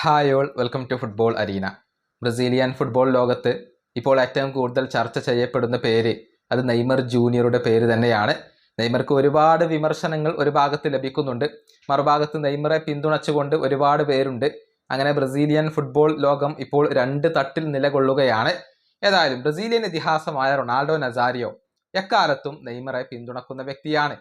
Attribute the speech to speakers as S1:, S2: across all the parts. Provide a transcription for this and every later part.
S1: Hi all welcome to football arena. Brazilian football ലോകത്ത് ഇപ്പോൾ ഏറ്റവും കൂടുതൽ ചർച്ച ചെയ്യപ്പെടുന്ന പേര് അത് നെയ്മർ ജൂനിയറുടെ പേര് തന്നെയാണ്. നെയ്മർക്ക് ഒരുപാട് വിമർശനങ്ങൾ ഒരു ഭാഗത്ത് ലഭിക്കുന്നുണ്ട്. മറുഭാഗത്ത് നെയ്മറെ പിന്തുണച്ചുകൊണ്ട് ഒരുപാട് പേരുണ്ട്. അങ്ങനെ ബ്രസീലിയൻ ഫുട്ബോൾ ലോകം ഇപ്പോൾ രണ്ട് തട്ടിൽ നിലകൊള്ളുകയാണ്. ഏതായാലും ബ്രസീലിയൻ ഇതിഹാസമായ റൊണാൾഡോ നസാരിയോ എക്കാലത്തും നെയ്മറെ പിന്തുണക്കുന്ന വ്യക്തിയാണ്.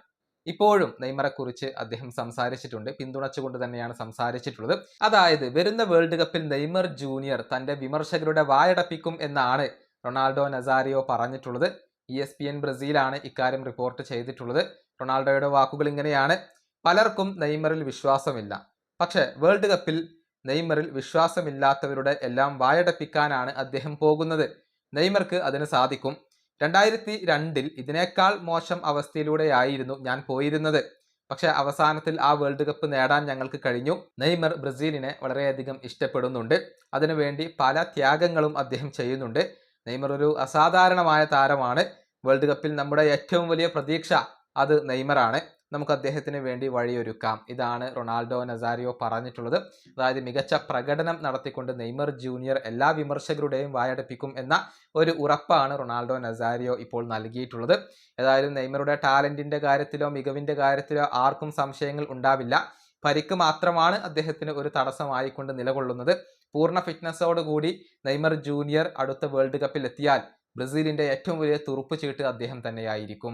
S1: ഇപ്പോഴും നെയ്മറെ കുറിച്ച് അദ്ദേഹം സംസാരിച്ചിട്ടുണ്ട്. പിന്തുണച്ചുകൊണ്ട് തന്നെയാണ് സംസാരിച്ചിട്ടുള്ളത്. അതായത് വരുന്ന വേൾഡ് കപ്പിൽ നെയ്മർ ജൂനിയർ തന്റെ വിമർശകരുടെ വായടപ്പിക്കും എന്നാണ് റൊണാൾഡോ നസാരിയോ പറഞ്ഞിട്ടുള്ളത്. ഇ എസ് പി എൻ ബ്രസീലാണ് ഇക്കാര്യം റിപ്പോർട്ട് ചെയ്തിട്ടുള്ളത്. റൊണാൾഡോയുടെ വാക്കുകൾ ഇങ്ങനെയാണ്. പലർക്കും നെയ്മറിൽ വിശ്വാസമില്ല. പക്ഷേ വേൾഡ് കപ്പിൽ നെയ്മറിൽ വിശ്വാസമില്ലാത്തവരുടെ എല്ലാം വായടപ്പിക്കാനാണ് അദ്ദേഹം പോകുന്നത്. നെയ്മർക്ക് അതിന് സാധിക്കും. രണ്ടായിരത്തി രണ്ടിൽ ഇതിനേക്കാൾ മോശം അവസ്ഥയിലൂടെയായിരുന്നു ഞാൻ പോയിരുന്നത്. പക്ഷേ അവസാനത്തിൽ ആ വേൾഡ് കപ്പ് നേടാൻ ഞങ്ങൾക്ക് കഴിഞ്ഞു. നെയ്മർ ബ്രസീലിനെ വളരെയധികം ഇഷ്ടപ്പെടുന്നുണ്ട്. അതിനുവേണ്ടി പല ത്യാഗങ്ങളും അദ്ദേഹം ചെയ്യുന്നുണ്ട്. നെയ്മർ ഒരു അസാധാരണമായ താരമാണ്. വേൾഡ് കപ്പിൽ നമ്മുടെ ഏറ്റവും വലിയ പ്രതീക്ഷ അത് നെയ്മറാണ്. നമുക്ക് അദ്ദേഹത്തിന് വേണ്ടി വഴിയൊരുക്കാം. ഇതാണ് റൊണാൾഡോ നസാരിയോ പറഞ്ഞിട്ടുള്ളത്. അതായത് മികച്ച പ്രകടനം നടത്തിക്കൊണ്ട് നെയ്മർ ജൂനിയർ എല്ലാ വിമർശകരുടെയും വായടപ്പിക്കും എന്ന ഒരു ഉറപ്പാണ് റൊണാൾഡോ നസാരിയോ ഇപ്പോൾ നൽകിയിട്ടുള്ളത്. ഏതായാലും നെയ്മറുടെ ടാലന്റിന്റെ കാര്യത്തിലോ മികവിന്റെ കാര്യത്തിലോ ആർക്കും സംശയങ്ങൾ ഉണ്ടാവില്ല. പരിക്ക് മാത്രമാണ് അദ്ദേഹത്തിന് ഒരു തടസ്സമായിക്കൊണ്ട് നിലകൊള്ളുന്നത്. പൂർണ ഫിറ്റ്നസ്സോടുകൂടി നെയ്മർ ജൂനിയർ അടുത്ത വേൾഡ് കപ്പിൽ എത്തിയാൽ ബ്രസീലിന്റെ ഏറ്റവും വലിയ തുറുപ്പ് ചീട്ട് അദ്ദേഹം തന്നെയായിരിക്കും.